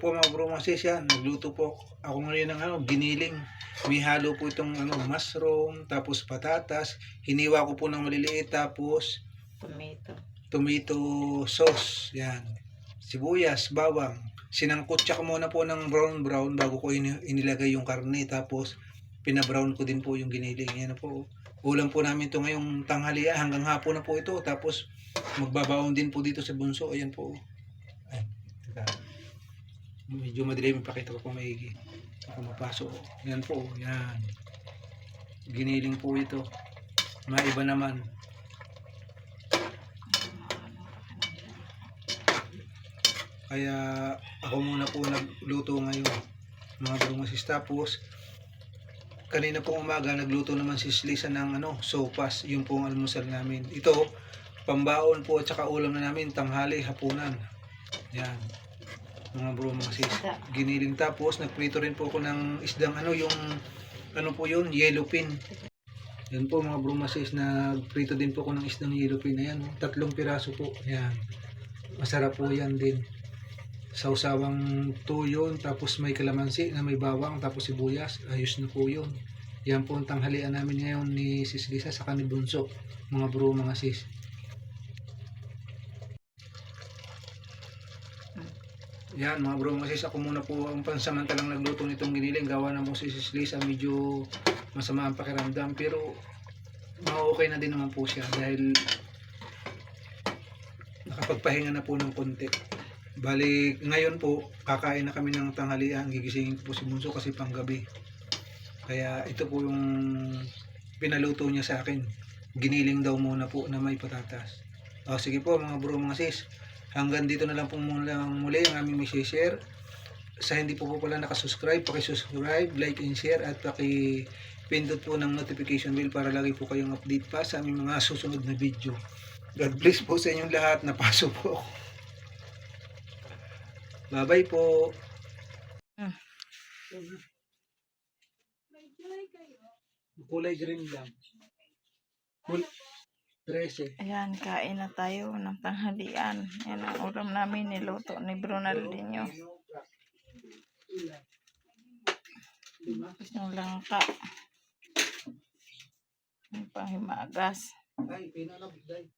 po mga bro mga sis yan, nagluto po ako ngayon ng ano, giniling. May halo po itong ano, mushroom, tapos patatas. Hiniwa ko po ng maliliit, tapos Tomato. tomato sauce. Yan. Sibuyas, bawang. Sinangkutsa ko muna po ng brown brown bago ko ini- inilagay yung karne. Tapos pinabrown ko din po yung giniling. Yan po. Ulam po namin to ngayong tanghali hanggang hapon na po ito. Tapos magbabaon din po dito sa bunso. Ayan po. Ay, teka. Medyo madilim ipakita ko kung maigi. Baka mapasok. Yan po. Yan. Giniling po ito. Maiba naman. Kaya ako muna po nagluto ngayon. Mga brumasis. Tapos, kanina pong umaga, nagluto naman si Lisa ng ano, sopas. Yung pong almusal namin. Ito, pambaon po at saka ulam na namin, tanghali, hapunan. Yan. Mga brumasis. Isda. Giniling tapos, nagprito rin po ako ng isdang ano, yung ano po yun, yellow pin. Yan po mga brumasis, nagprito din po ako ng isdang yellow pin. Ayan, tatlong piraso po. Yan. Masarap po yan din. Sausawang tuyo, tapos may kalamansi na may bawang, tapos sibuyas. Ayos na po yun. Yan po ang tanghalian namin ngayon ni Sis Lisa sa ni Bunso. Mga bro, mga sis. Yan mga bro, mga sis, ako muna po ang pansamantalang nagluto nitong giniling. Gawa na po si Sis Lisa, medyo masama ang pakiramdam. Pero, okay na din naman po siya dahil nakapagpahinga na po ng konti. Bali, ngayon po, kakain na kami ng tanghalian. Gigisingin ko po si Bunso kasi panggabi. Kaya ito po yung pinaluto niya sa akin. Giniling daw muna po na may patatas. O, sige po mga bro, mga sis. Hanggang dito na lang po muna muli ang aming share. Sa hindi po po pala nakasubscribe, paki-subscribe, like and share at paki-pindot po ng notification bell para lagi po kayong update pa sa aming mga susunod na video. God bless po sa inyong lahat. Napaso po ako. Bye-bye po. Kulay green lang. Kul 13. Ayan, kain na tayo ng tanghalian. Yan ang ulam namin niluto ni Brunaldinho. Tapos yung langka. Yung pahimagas. Ay, pinanabig day.